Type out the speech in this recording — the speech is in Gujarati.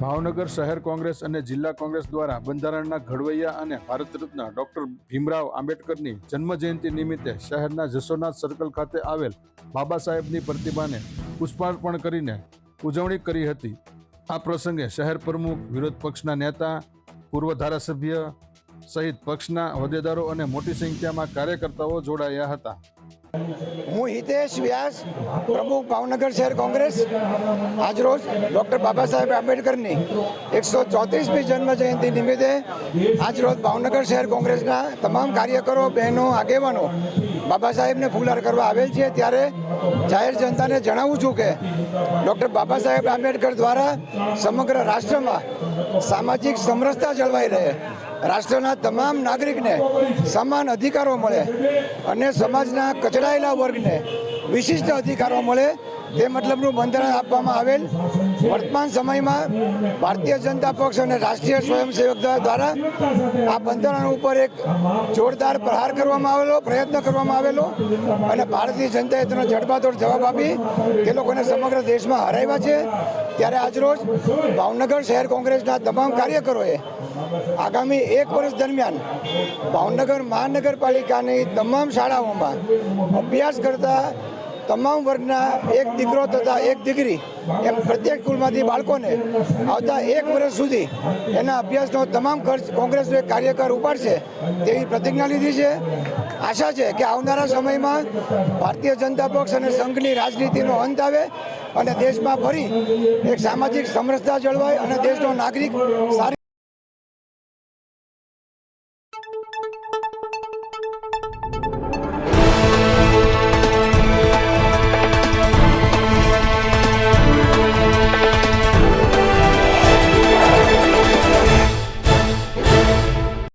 ભાવનગર શહેર કોંગ્રેસ અને જિલ્લા કોંગ્રેસ દ્વારા બંધારણના ઘડવૈયા અને ભારત રત્ન ડોક્ટર ભીમરાવ આંબેડકરની જન્મજયંતિ નિમિત્તે શહેરના જશોનાથ સર્કલ ખાતે આવેલ બાબા સાહેબની પ્રતિમાને પુષ્પાર્પણ કરીને ઉજવણી કરી હતી. આ પ્રસંગે શહેર પ્રમુખ વિરોધ પક્ષના નેતા, પૂર્વ ધારાસભ્ય સહિત પક્ષના હોદ્દેદારો અને મોટી સંખ્યામાં કાર્યકર્તાઓ જોડાયા હતા. હું હિતેશ વ્યાસ, પ્રમુખ ભાવનગર શહેર કોંગ્રેસ. આજરોજ ડૉક્ટર બાબા સાહેબ આંબેડકરની એકસો ચોત્રીસમી જન્મ જયંતિ નિમિત્તે આજરોજ ભાવનગર શહેર કોંગ્રેસના તમામ કાર્યકરો, બહેનો, આગેવાનો બાબા સાહેબને ફુલાર કરવા આવેલ છે. ત્યારે જાહેર જનતાને જણાવું છું કે ડૉક્ટર બાબા સાહેબ આંબેડકર દ્વારા સમગ્ર રાષ્ટ્રમાં સામાજિક સમરસતા જળવાઈ રહે. રાષ્ટ્રના તમામ નાગરિકને સમાન અધિકારો મળે અને સમાજના કચડાયેલા વર્ગને વિશિષ્ટ અધિકારો મળે તે મતલબનું બંધારણ આપવામાં આવેલ વર્તમાન સમયમાં ભારતીય જનતા પક્ષ અને રાષ્ટ્રીય સ્વયંસેવક દ્વારા આ બંધારણ ઉપર એક જોરદાર પ્રહાર કરવામાં આવેલો, પ્રયત્ન કરવામાં આવેલો અને ભારતીય જનતાએ તેનો જડબાતોડ જવાબ આપી તે લોકોને સમગ્ર દેશમાં હરાવ્યા છે. ત્યારે આજરોજ ભાવનગર શહેર કોંગ્રેસના તમામ કાર્યકરોએ આગામી એક વર્ષ દરમિયાન ભાવનગર મહાનગરપાલિકાની તમામ શાળાઓમાં અભ્યાસ કરતા તમામ વર્ગના એક દીકરો તથા એક દીકરી એમ પ્રત્યેક સ્કૂલમાંથી બાળકોને આવતા એક વર્ષ સુધી એના અભ્યાસનો તમામ ખર્ચ કોંગ્રેસનો એક કાર્યકર ઉપાડશે તેવી પ્રતિજ્ઞા લીધી છે. આશા છે કે આવનારા સમયમાં ભારતીય જનતા પક્ષ અને સંઘની રાજનીતિનો અંત આવે અને દેશમાં ફરી એક સામાજિક સમરસતા જળવાય અને દેશનો નાગરિક સારી